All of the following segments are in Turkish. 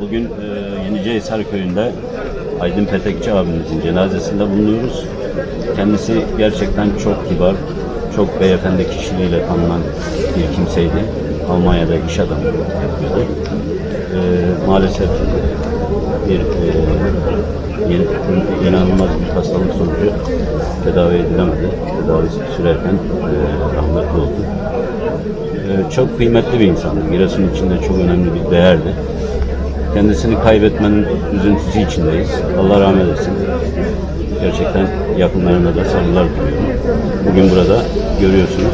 Bugün e, Yenicehisar köyünde Aydın Petekçi abimizin cenazesinde bulunuyoruz. Kendisi gerçekten çok kibar, çok beyefendi kişiliğiyle tanınan bir kimseydi. Almanya'da iş adamı yapıyordu. E, maalesef bir e, yeni- inanılmaz bir hastalık sonucu tedavi edilemedi. Tedavisi sürerken e, rahmetli oldu. Ee, çok kıymetli bir insandı. Giresun için de çok önemli bir değerdi. Kendisini kaybetmenin üzüntüsü içindeyiz. Allah rahmet etsin. Gerçekten yakınlarına da saygılar diliyorum. Bugün burada görüyorsunuz.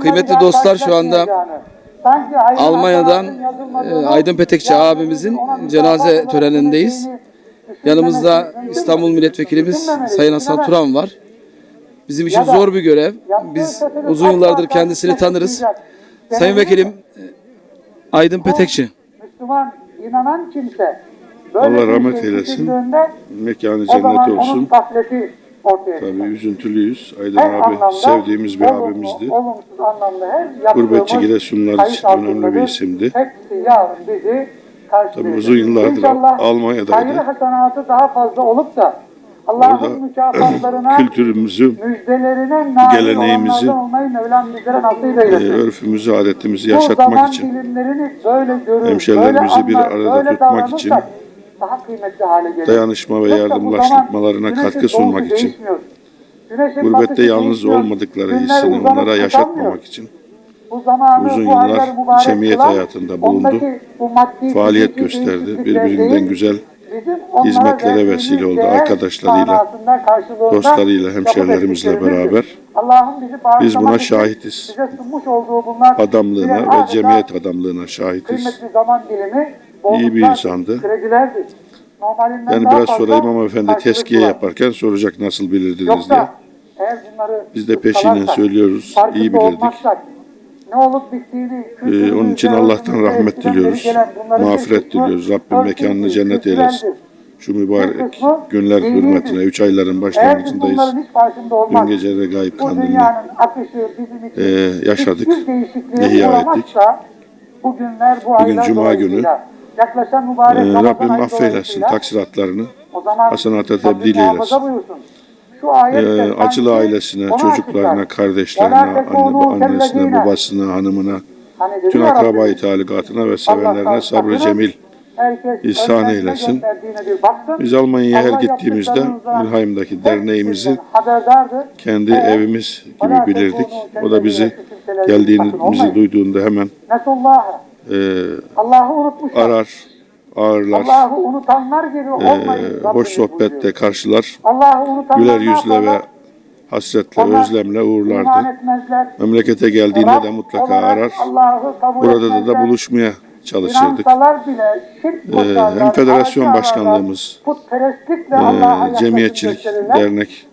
Kıymetli dostlar şu anda Almanya'dan e, Aydın Petekçi abimizin cenaze törenindeyiz. Yanımızda İstanbul Milletvekilimiz Sayın Hasan Turan var. Bizim için zor bir görev. Biz uzun yıllardır kendisini tanırız. Sayın Vekilim Aydın Petekçi. Müslüman inanan kimse Allah bir rahmet şey eylesin. Mekanı cennet olsun. Tabii üzüntülüyüz. Aydın Her abi sevdiğimiz bir olumlu, abimizdi. Gurbetçi Giresunlar için önemli bir isimdi. Tabii uzun yıllardır İnşallah Almanya'daydı. hayır hasenatı daha fazla olup da Allah'ın mükafatlarına kültürümüzü, geleneğimizi, e, örfümüzü, adetimizi yaşatmak için böyle görür, hemşehrilerimizi böyle bir arada böyle tutmak için, daha kıymetli hale gelir. dayanışma ve yardımlaşmalarına katkı sunmak için. Güneşin gurbette yalnız olmadıkları hissini onlara yaşatmamak için Bu zamanı, uzun yıllar cemiyet hayatında bulundu. faaliyet gösterdi. Birbirinden güzel hizmetlere vesile oldu. Arkadaşlarıyla, dostlarıyla, ettiklerimizdir. beraber biz buna şahitiz. Adamlığına ve cemiyet adamlığına şahitiz. İyi bir insandı. Yani biraz sonra İmam Efendi teskiye yaparken soracak nasıl bilirdiniz diye. Yoksa bunları Biz de peşinen söylüyoruz, iyi bilirdik. Ne olup bittiğini, Ee, onun için Allah'tan rahmet diliyoruz. Mağfiret diliyoruz. Rabbim mekanını cennet eylesin. Şu mübarek günler hürmetine 3 ayların başlangıcındayız. Dün gece bu kandilini için Ee, yaşadık, ihya bu Bugün Cuma dolayısıyla Yaklaşan mübarek ee, Rabbim affeylesin taksiratlarını. Hasan Hatta tebdil. Ee, acılı ailesine, çocuklarına, kardeşlerine, anne, annesine, babasına, hanımına, tüm akrabayı talikatına ve sevenlerine sabrı cemil ihsan eylesin. Biz Almanya'ya her gittiğimizde Mülheim'deki derneğimizi kendi evimiz gibi bilirdik. O da bizi geldiğimizi duyduğunda hemen e, Allah'ı unutmuşlar. arar, ağırlar, Allah'ı unutanlar gibi olmayın. e, hoş sohbette karşılar, Allah'ı unutanlar güler yüzle ve hasretle, Onlar özlemle uğurlardı. Memlekete geldiğinde de mutlaka arar. Burada da, da buluşmaya çalışırdık. Koşarlar, hem federasyon başkanlığımız, e, cemiyetçilik, dernek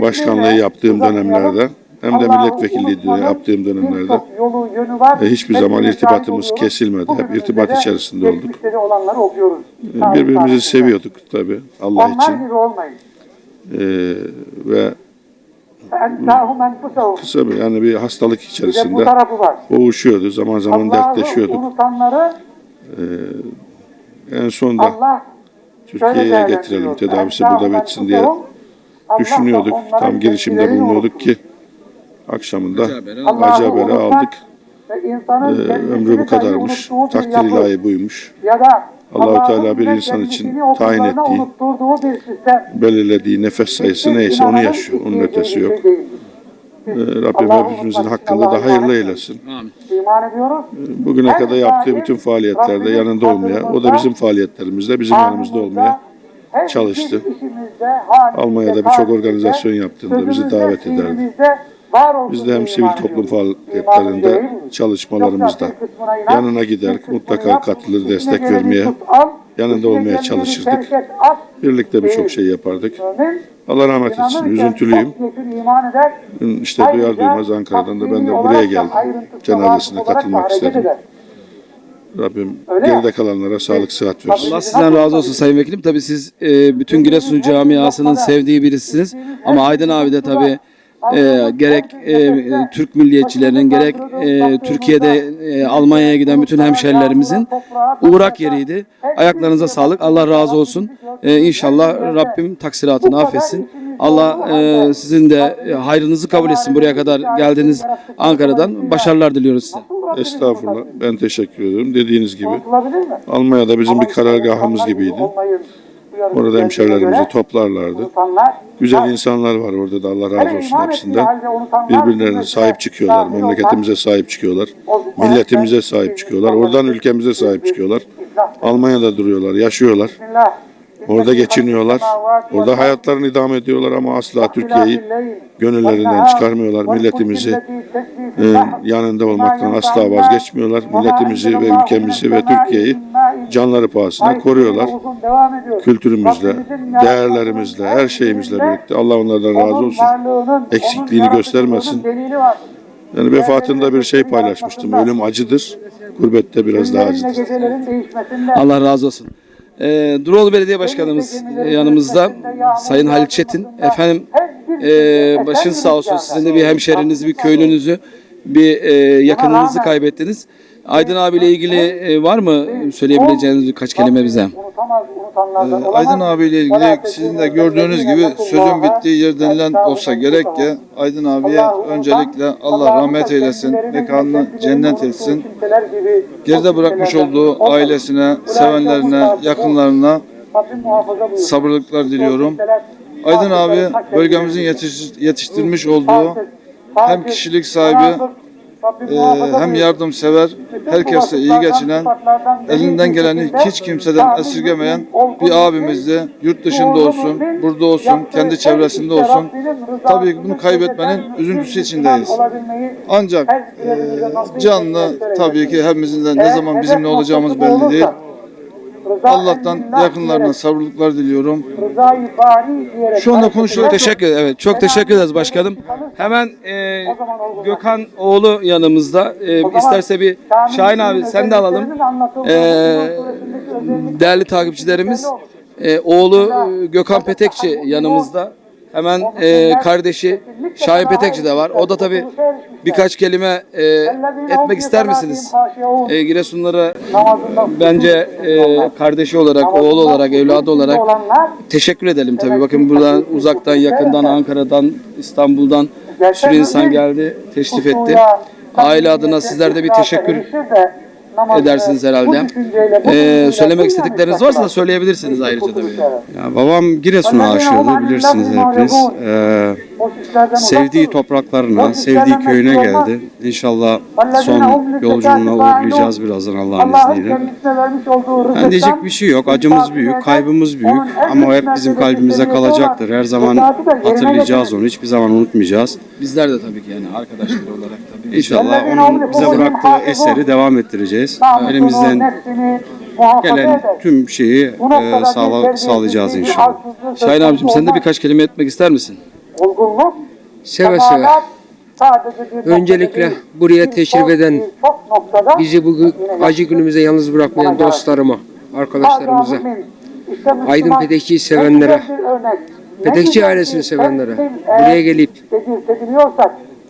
başkanlığı yaptığım dönemlerde hem de milletvekilliği diyor yaptığım dönemlerde yolu, yönü var. E, hiçbir zaman irtibatımız oluyoruz. kesilmedi. Hep irtibat içerisinde olduk. olanlar okuyoruz. E, birbirimizi tarihinde. seviyorduk tabi Allah Onlar için. Gibi olmayın. E, ve kısa bir yani bir hastalık içerisinde bir boğuşuyordu. Zaman zaman Allah'ı dertleşiyorduk. Ee, en son da Türkiye'ye getirelim tedavisi burada bitsin diye düşünüyorduk. Tam girişimde bulunuyorduk ki akşamında acı haberi aldık. Ee, ömrü bu kadarmış. Takdir ilahi buymuş. Ya da Allahu Teala bir insan için tayin ettiği, belirlediği nefes sayısı neyse onu yaşıyor. Onun ötesi yok. Ee, Rabbim hepimizin hakkında da hayırlı eylesin. İman ediyoruz. Bugüne kadar yaptığı bütün faaliyetlerde yanında olmaya, o da bizim faaliyetlerimizde bizim yanımızda olmaya çalıştı. Almanya'da birçok organizasyon yaptığında bizi davet ederdi. Biz de hem sivil toplum faaliyetlerinde, çalışmalarımızda yanına gider, mutlaka katılır, destek vermeye yanında olmaya çalışırdık. Birlikte birçok şey yapardık. Allah rahmet etsin. Üzüntülüyüm. Dün işte duyar duymaz Ankara'dan da ben de buraya geldim. Cenazesine katılmak istedim. Rabbim geride kalanlara sağlık sıhhat versin. Allah sizden razı olsun Sayın Vekilim. Tabii siz e, bütün Giresun camiasının sevdiği birisiniz. Ama Aydın abi de tabii e, gerek e, Türk milliyetçilerinin gerek e, Türkiye'de e, Almanya'ya giden bütün hemşerilerimizin uğrak yeriydi. Ayaklarınıza sağlık. Allah razı olsun. E, inşallah Rabbim taksiratını affetsin. Allah e, sizin de e, hayrınızı kabul etsin. Buraya kadar geldiniz Ankara'dan. Başarılar diliyoruz size. Estağfurullah. Ben teşekkür ederim. Dediğiniz gibi Almanya'da bizim bir karargahımız gibiydi. Orada hemşerilerimizi toplarlardı. Güzel insanlar var orada da Allah razı olsun hepsinden. Birbirlerine sahip çıkıyorlar. Memleketimize sahip çıkıyorlar. Milletimize sahip çıkıyorlar. Oradan ülkemize sahip çıkıyorlar. Almanya'da duruyorlar, yaşıyorlar. Orada geçiniyorlar. Orada hayatlarını idame ediyorlar ama asla Türkiye'yi gönüllerinden çıkarmıyorlar. Milletimizi e, yanında olmaktan asla vazgeçmiyorlar. Milletimizi ve ülkemizi ve Türkiye'yi canları pahasına koruyorlar. Kültürümüzle, değerlerimizle, her şeyimizle birlikte. Allah onlardan razı olsun. Eksikliğini göstermesin. Yani vefatında bir şey paylaşmıştım. Ölüm acıdır. Gurbette biraz daha acıdır. Allah razı olsun. Ee, Duroğlu Belediye Başkanımız e, yanımızda. Sayın Halil Çetin. Efendim e, başınız sağ olsun. Sizin de bir hemşerinizi, bir köylünüzü, bir e, yakınınızı kaybettiniz. Aydın abiyle ilgili var mı söyleyebileceğiniz birkaç kelime bize? Aydın abiyle ilgili sizin de gördüğünüz gibi sözün bittiği yer denilen olsa gerek ki Aydın abiye öncelikle Allah rahmet eylesin, mekanını cennet etsin. Geride bırakmış olduğu ailesine, sevenlerine, yakınlarına sabırlıklar diliyorum. Aydın abi bölgemizin yetiş- yetiştirmiş olduğu hem kişilik sahibi e, hem yardımsever, herkese iyi geçinen, elinden geleni hiç kimseden esirgemeyen bir abimizdi. Yurt dışında olsun, burada olsun, kendi çevresinde olsun. Tabii ki bunu kaybetmenin üzüntüsü içindeyiz. Ancak e, canlı tabii ki hepimizin de ne zaman bizimle olacağımız belli değil. Allah'tan yakınlarına sabırlıklar diliyorum. Şu anda konuşuyor. Teşekkür Evet, çok teşekkür ederiz başkanım. Hemen e, Gökhan oğlu yanımızda. E, isterse bir Şahin abi sen de alalım. E, değerli takipçilerimiz. E, oğlu Gökhan Petekçi yanımızda. Hemen e, kardeşi Şahin Petekçi de var. O da tabii birkaç kelime e, etmek ister misiniz? E, Giresunlara bence e, kardeşi olarak, oğlu olarak, evladı olarak teşekkür edelim tabii. Bakın buradan uzaktan, yakından, Ankara'dan, İstanbul'dan bir sürü insan geldi, teşrif etti. Aile adına sizler de bir teşekkür edersiniz herhalde. Ee, söylemek istedikleriniz varsa da söyleyebilirsiniz ayrıca tabii. Ya babam Giresun'a aşıyordu bilirsiniz hepiniz. Ee, sevdiği topraklarına, sevdiği köyüne geldi. İnşallah son yolculuğuna uğurlayacağız birazdan Allah'ın izniyle. Yani diyecek bir şey yok. Acımız büyük, kaybımız büyük ama o hep bizim kalbimizde kalacaktır. Her zaman hatırlayacağız onu. Hiçbir zaman unutmayacağız. Bizler de tabii ki yani arkadaşlar olarak tabii. İnşallah onun bize bıraktığı eseri devam ettireceğiz. Elimizden gelen tüm şeyi e, sağla, sağlayacağız inşallah. Şahin abicim sen de birkaç kelime etmek ister misin? Seve seve. Öncelikle buraya teşrif eden, bizi bu acı günümüze yalnız bırakmayan dostlarıma, arkadaşlarımıza, Aydın Petekçi'yi sevenlere, Petekçi ailesini sevenlere, buraya gelip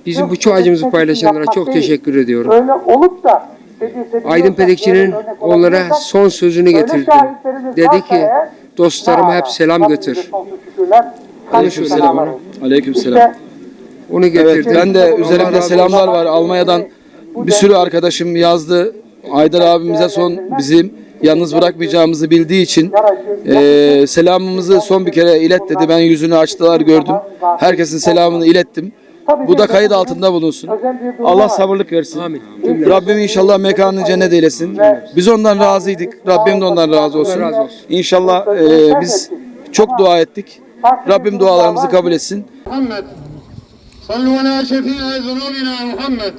bizim bu çok acımızı paylaşanlara çok teşekkür ediyorum. Öyle olup da Aydın Pedekçi'nin onlara son sözünü getirdi. Dedi ki dostlarıma hep selam götür. Aleyküm selam. Aleyküm selam. Onu Evet getirdi. ben de üzerimde selamlar var. Almanya'dan bir sürü arkadaşım yazdı. Aydar abimize son bizim yalnız bırakmayacağımızı bildiği için eee, selamımızı son bir kere ilet dedi. Ben yüzünü açtılar gördüm. Herkesin selamını ilettim. Bu da kayıt altında bulunsun. Allah sabırlık versin. Rabbim inşallah mekanını cennet eylesin. Biz ondan razıydık. Rabbim de ondan razı olsun. İnşallah eee, biz çok dua ettik. Rabbim dualarımızı kabul etsin. Muhammed. Sallu ala şefii zunubina Muhammed.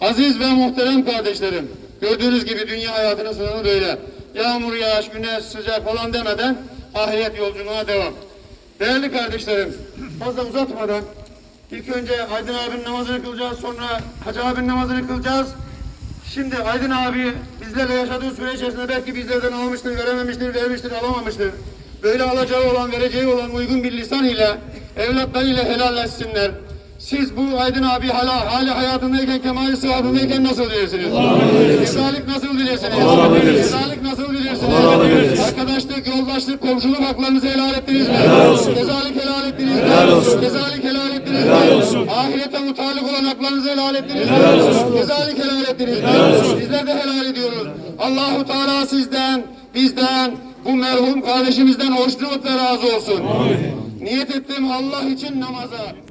Aziz ve muhterem kardeşlerim. Gördüğünüz gibi dünya hayatının sonu böyle. yağmur yağış, güneş, sıcak falan demeden ahiret yolculuğuna devam. Değerli kardeşlerim, fazla uzatmadan ilk önce Aydın abinin namazını kılacağız, sonra Hacı abinin namazını kılacağız. Şimdi Aydın abi bizlerle yaşadığı süre içerisinde belki bizlerden almıştır, verememiştir, vermiştir, alamamıştır. Böyle alacağı olan, vereceği olan uygun bir lisan ile evlatlarıyla helalleşsinler. Siz bu Aydın abi hala, hali hayatındayken, kemali sıhhatındayken nasıl dilersiniz? Sağlık nasıl dilersiniz? Sağlık nasıl dilersiniz? Arkadaşlık, yoldaşlık, komşuluk haklarınızı helal ettiniz mi? Kezalik helal ettiniz mi? Kezalik helal ettiniz mi? Ahirete mutallık olan haklarınızı helal ettiniz mi? Kezalik helal ettiniz mi? Bizler de helal ediyoruz. Allahu Teala sizden, bizden, bu merhum kardeşimizden hoşnut ve razı olsun. Niyet ettim Allah için namaza.